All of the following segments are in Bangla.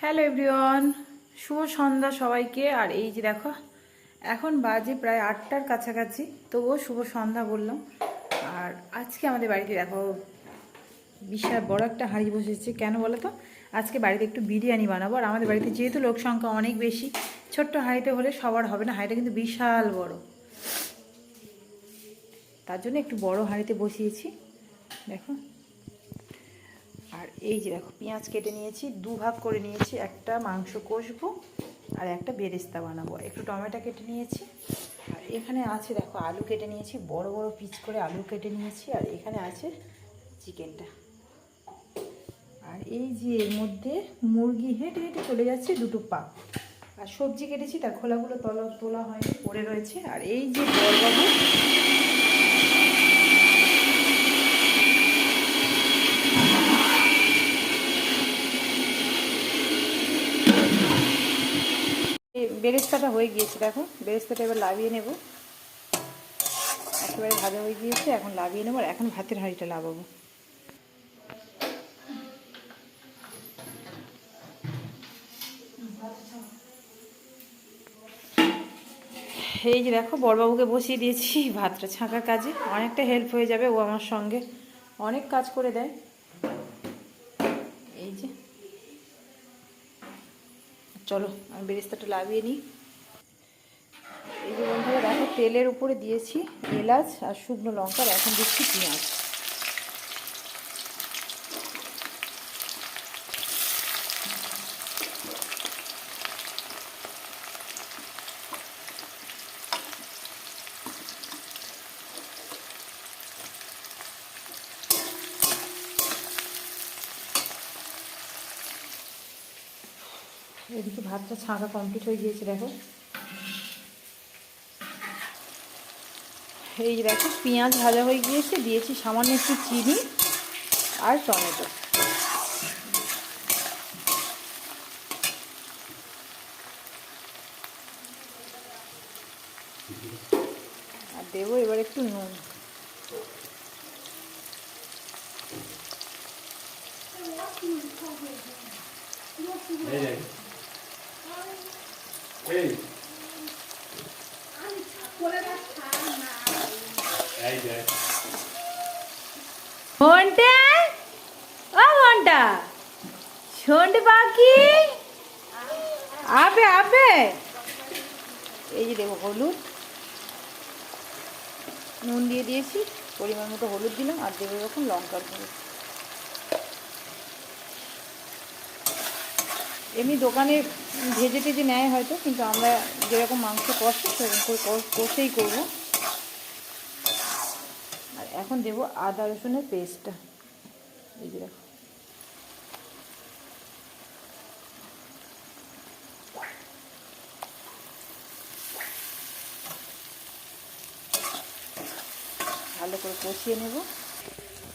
হ্যালো এভরিওয়ান শুভ সন্ধ্যা সবাইকে। আর এই যে দেখো, এখন বাজে প্রায় আটটার কাছাকাছি, তবুও শুভ সন্ধ্যা বললাম। আর আজকে আমাদের বাড়িতে দেখো, বিশাল বড় একটা হাঁড়ি বসেছে। কেন বলো তো? আজকে বাড়িতে একটু বিরিয়ানি বানাবো। আর আমাদের বাড়িতে যেহেতু লোক সংখ্যা অনেক বেশি, ছোট্ট হাঁড়িতে হলে সবার হবে না। হাঁড়িটা কিন্তু বিশাল বড়। তার জন্য একটু বড় হাঁড়িতে বসিয়েছি। দেখো। আর এই যে দেখো, পেঁয়াজ কেটে নিয়েছি, দু ভাগ করে নিয়েছি, একটা মাংস কষবো আর একটা বেরেস্তা বানাবো। একটু টমেটো কেটে নিয়েছি। আর এখানে আছে দেখো, আলু কেটে নিয়েছি, বড় বড় পিচ করে আলু কেটে নিয়েছি, আর এখানে আছে চিকেনটা। আর এই যে এর মধ্যে মুরগি হেঁটে হেঁটে চলে যাচ্ছে দুটো পা। আর সবজি কেটেছি, তার খোলাগুলো তলা, তোলা হয়নি, পড়ে রয়েছে। আর এই যে বড়বাবু এই বেরেস্তাটা হয়ে গিয়েছে, দেখো। বেরেস্তাটা এবার লাভিয়ে নেব। একেবারে ভাজা হয়ে গিয়েছে, এখন লাভিয়ে নেব, আর এখন ভাতের হাঁড়িটা লাভাবো এই যে দেখো, বড়বাবুকে বসিয়ে দিয়েছি ভাতটা ছাঁকার কাজে। অনেকটা হেল্প হয়ে যাবে ও আমার সঙ্গে। অনেক কাজ করে দেয় এই যে চলো, আমি বেরেস্তাটা লাভিয়ে নিই। এই যে বন্ধুরা, দেখো তেলের উপরে দিয়েছি এলাচ আর শুকনো লঙ্কার এখন দিচ্ছি পেঁয়াজ। এদিকে ভাতটা ছাঁকা কমপ্লিট হয়ে গিয়েছে, দেখো। এই দেখো, পেঁয়াজ ভাজা হয়ে গিয়েছে, দিয়েছি সামান্য একটু চিনি আর টমেটো আর দেবো এবার একটু নুন এই দেখ। এই। ঘণ্টা ও ঘণ্টা শুনতে পাখি। আবে আবে। এই যে দেবো হলুদ। নুন দিয়ে দিয়েছি পরিমাণ মতো হলুদ দিলাম আর দেবো এরকম লঙ্কার গুঁড়ো। এমনি দোকানে ভেজে টেজে নেয় হয়তো, কিন্তু আমরা যেরকম মাংস কষে, সেরকম করে কষ- কষেই করব। আর এখন দেবো আদা রসুনের পেস্টটা। এই যে দেখো। ভালো করে কষিয়ে নেব।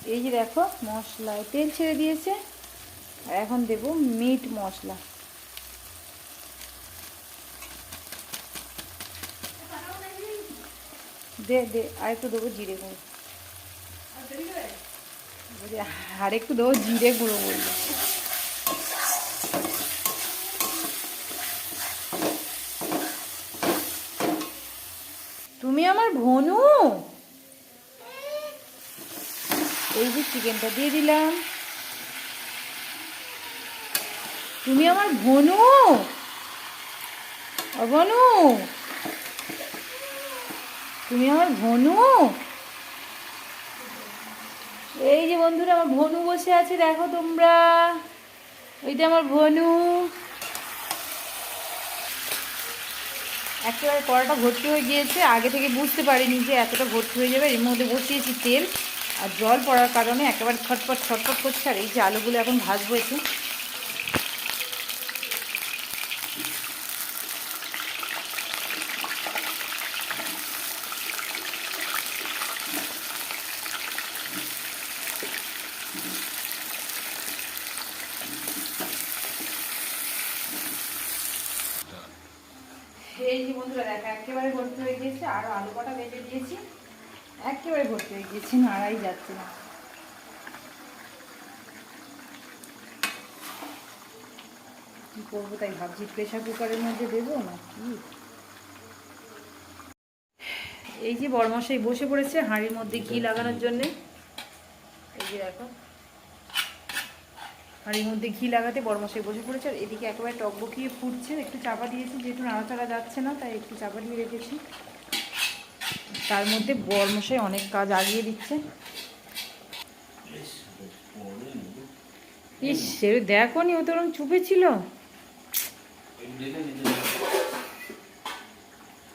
এই যে দেখো, মশলায় তেল ছেড়ে দিয়েছে। আর এখন দেব মিট মশলা। দে দে আর একটু দেবো জিরে গুঁড়ো। আর একটু দেবো জিরে গুঁড়ো বলল তুমি আমার ভনু? এই যে চিকেনটা দিয়ে দিলাম। তুমি আমার ভনু? ভনু? তুমি আমার ভনু? এই যে বন্ধুরা, আমার ভনু বসে আছে, দেখো তোমরা। ওইটা আমার ভনু। একেবারে কড়াটা ভর্তি হয়ে গিয়েছে। আগে থেকে বুঝতে পারিনি যে এতটা ভর্তি হয়ে যাবে। এর মধ্যে বসিয়েছি তেল আর জল পড়ার কারণে একেবারে ছটপট ছটপট করছে। আর এই যে আলুগুলো এখন ভাজবো একটু। এই যে বন্ধুরা দেখো, একেবারে ভর্তি হয়ে গিয়েছে আরও আলু কটা বেজে দিয়েছি। একেবারে ভর্তি হয়ে গিয়েছে, নাড়াই যাচ্ছে না। কী করব তাই ভাবছি প্রেশার কুকারের মধ্যে দেবো না কি? এই যে বরমশাই বসে পড়েছে হাঁড়ির মধ্যে ঘি লাগানোর জন্যে। এই যে দেখো। হাঁড়ির মধ্যে ঘি লাগাতে বরমশাই বসে পড়েছে। আর এদিকে একেবারে টকবকিয়ে ফুটছে একটু চাপা দিয়েছি, যেহেতু নাড়াচাড়া যাচ্ছে না, তাই একটু চাপা দিয়ে রেখেছি। তার মধ্যে বরমশাই অনেক কাজ আগিয়ে দিচ্ছে। ইস, সে দেখো নি, ও তো ওরকম চুপে ছিল।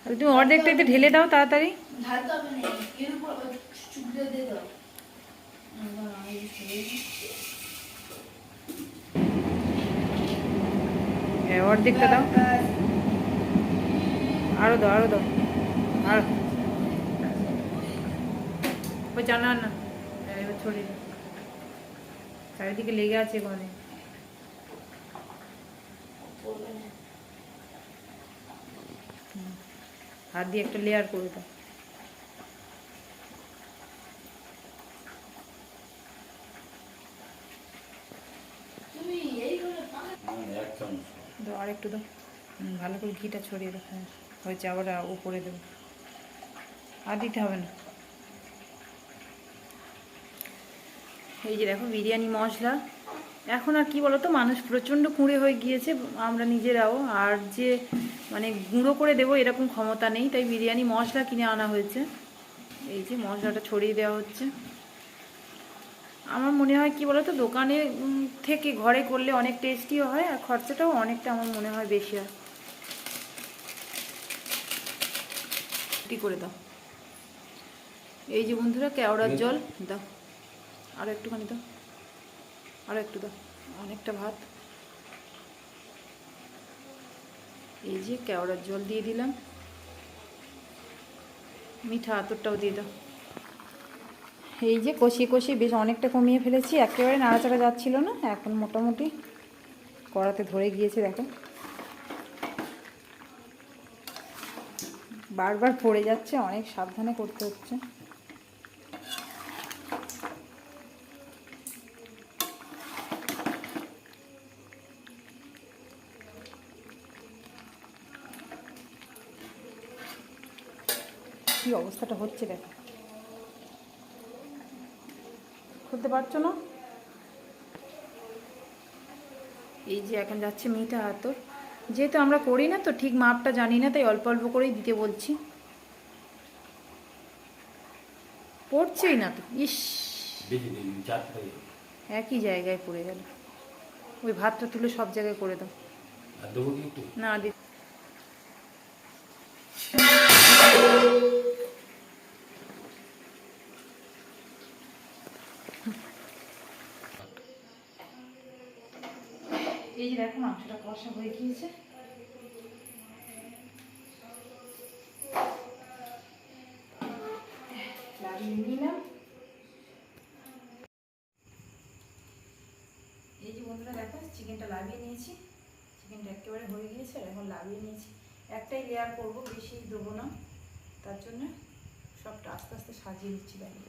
আর তুমি অর্ধেকটা একটু ঢেলে দাও তাড়াতাড়ি। এর উপর দিয়ে দাও। হ্যাঁ অর্ধেকটা দাও। আরও দাও আরও দাও। আর। ওই জানা না এবার ছড়িয়ে চারিদিকে লেগে আছে ওখানে হাত দিয়ে একটা লেয়ার করে দাও তুমি এই করে এক চামচ দাও, আর একটু দাও। ভালো করে ঘিটা ছড়িয়ে দাও হ্যাঁ। হয়েছে, আবার উপরে দেবো। আর দিতে হবে না। এই যে দেখো, বিরিয়ানি মশলা। এখন আর কি বলতো, মানুষ প্রচণ্ড কুঁড়ে হয়ে গিয়েছে, আমরা নিজেরাও। আর যে মানে গুঁড়ো করে দেবো, এরকম ক্ষমতা নেই। তাই বিরিয়ানি মশলা কিনে আনা হয়েছে। এই যে, মশলাটা ছড়িয়ে দেওয়া হচ্ছে। আমার মনে হয় কি বলতো দোকানে থেকে ঘরে করলে অনেক টেস্টিও হয় আর খরচাটাও অনেকটা আমার মনে হয় বেশি হয়। কি করে দাও। এই যে বন্ধুরা কেওড়ার জল দাও। আরও একটুখানি দাও। আরও একটু দাও। অনেকটা ভাত। এই যে কেওড়ার জল দিয়ে দিলাম। মিঠা আতরটাও দিয়ে দাও। এই যে কষিয়ে কষিয়ে বেশ অনেকটা কমিয়ে ফেলেছি, একেবারে নাড়াচাড়া যাচ্ছিল না, এখন মোটামুটি কড়াতে ধরে গিয়েছে, দেখো। বারবার পড়ে যাচ্ছে, অনেক সাবধানে করতে হচ্ছে। কি অবস্থাটা হচ্ছে, দেখো। খুলতে পারছ না? এই যে এখন যাচ্ছে মিঠা হাতর। যেহেতু আমরা করি না তো ঠিক মাপটা জানি না তাই অল্প অল্প করেই দিতে বলছি। পড়ছেই না তো ইস। একই জায়গায় পড়ে গেল। ওই ভাতটা তুলে সব জায়গায় করে দাও। না দি দেখো, মাংসটা কষা হয়ে গিয়েছে। লাগিয়ে নিলাম। এই যে বন্ধুরা, দেখো, চিকেনটা লাগিয়ে নিয়েছি। চিকেনটা একেবারে হয়ে গিয়েছে এখন লাগিয়ে নিয়েছি। একটাই লেয়ার করব, বেশি দেবো না। তার জন্য সবটা আস্তে আস্তে সাজিয়ে দিচ্ছি, দেখো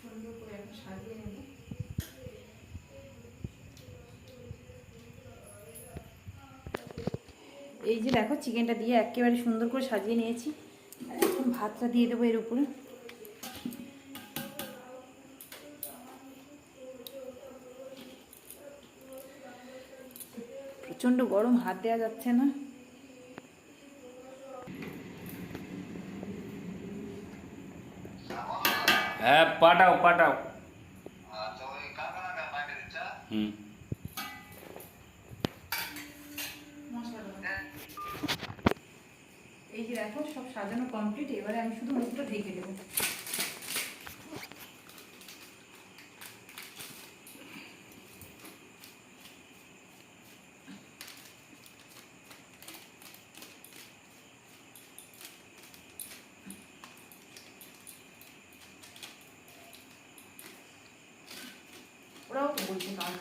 সুন্দর করে এখন সাজিয়ে নেব এই যে দেখো চিকেনটা দিয়ে একেবারে সুন্দর করে সাজিয়ে নিয়েছি। আর এখন ভাতটা দিয়ে দেবো এর উপরে। প্রচণ্ড গরম হাত দেওয়া যাচ্ছে না। হ্যাঁ পাঠাও পাঠাও। হুম এই যে দেখো সব সাজানো কমপ্লিট এবারে আমি শুধু মুখটা ঢেকে দেবো। ওরাও তো বলছে কাল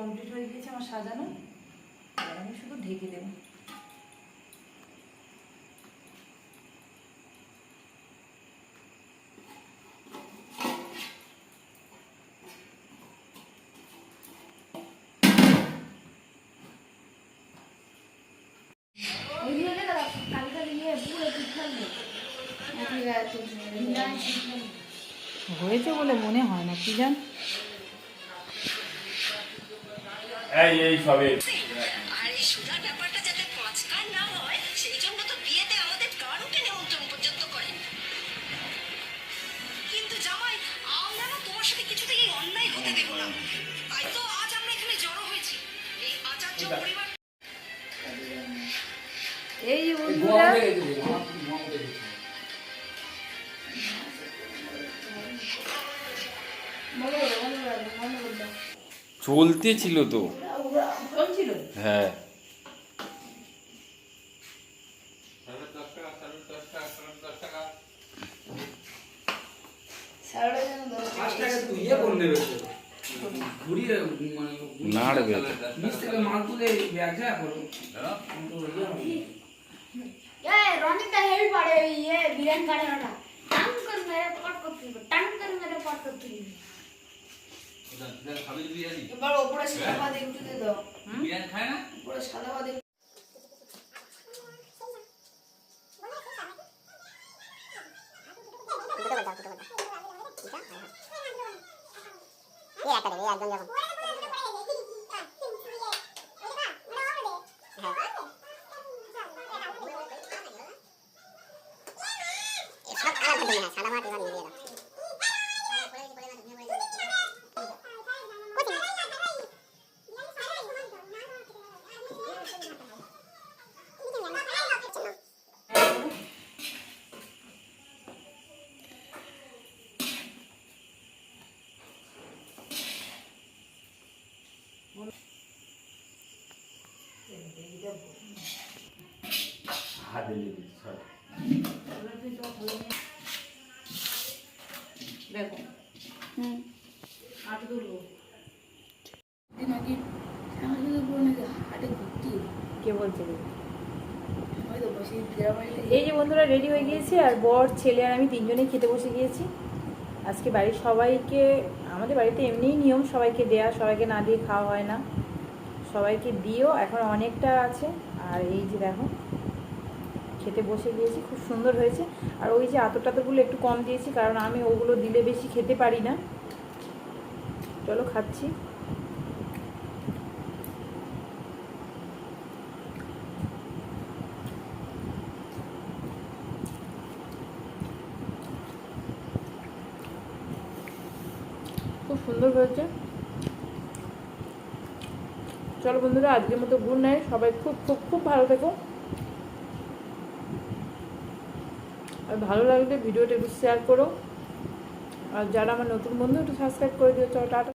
কমপ্লিট হয়ে গিয়েছে আমার সাজানো। এবার আমি শুধু ঢেকে দেবো। না ঠিক থাকবে হয়েছে বলে মনে হয় না কি জান? এই এই সবে আর এই সুধার ব্যাপারটা যাতে পাঁচকার না হয় সেই জন্য তো বিয়েতে আমাদের কারোকে নেমন্ত্রণ পর্যন্ত করেন। কিন্তু জামাই আমরা না তোমার সাথে কিছুতেই এই অন্যায় হতে দেব না। তাই তো আজ আমরা এখানে জড়ো হয়েছি। এই আচার্য পরিবার বন্ধুরা। চলতে ছিল তো। है নাড়বে রনিতা হেল পাড়ে ইয়ে বিরিয়ানি কাড়ে ওটা টান করে মেরে পট করতে টান করে মেরে পট করতে এবার উপরে সাদা ভাত একটু দিয়ে দাও। বিরিয়ানি খায় না? উপরে সাদা ভাত একটু হাতে লেগে দেখো। হুম। আট ধরবো। নাকি আমার সাথে পুরো নাকি হাটে ঘুরতি কে বলছে এই যে বন্ধুরা রেডি হয়ে গিয়েছে আর বর ছেলে আর আমি তিনজনেই খেতে বসে গিয়েছি। আজকে বাড়ির সবাইকে আমাদের বাড়িতে এমনিই নিয়ম সবাইকে দেয়া সবাইকে না দিয়ে খাওয়া হয় না। সবাইকে দিও এখন অনেকটা আছে। আর এই যে দেখো খেতে বসে গিয়েছি, খুব সুন্দর হয়েছে। আর ওই যে আতর টাতরগুলো একটু কম দিয়েছি, কারণ আমি ওগুলো দিলে বেশি খেতে পারি না। চলো খাচ্ছি। খুব সুন্দর হয়েছে। চলো বন্ধুরা, আজকের মতো গুড নাইট। সবাই খুব খুব খুব ভালো থেকো। আর ভালো লাগলে ভিডিওটা একটু শেয়ার করো। আর যারা আমার নতুন বন্ধু, একটু সাবস্ক্রাইব করে দিও। চলো, টাটা।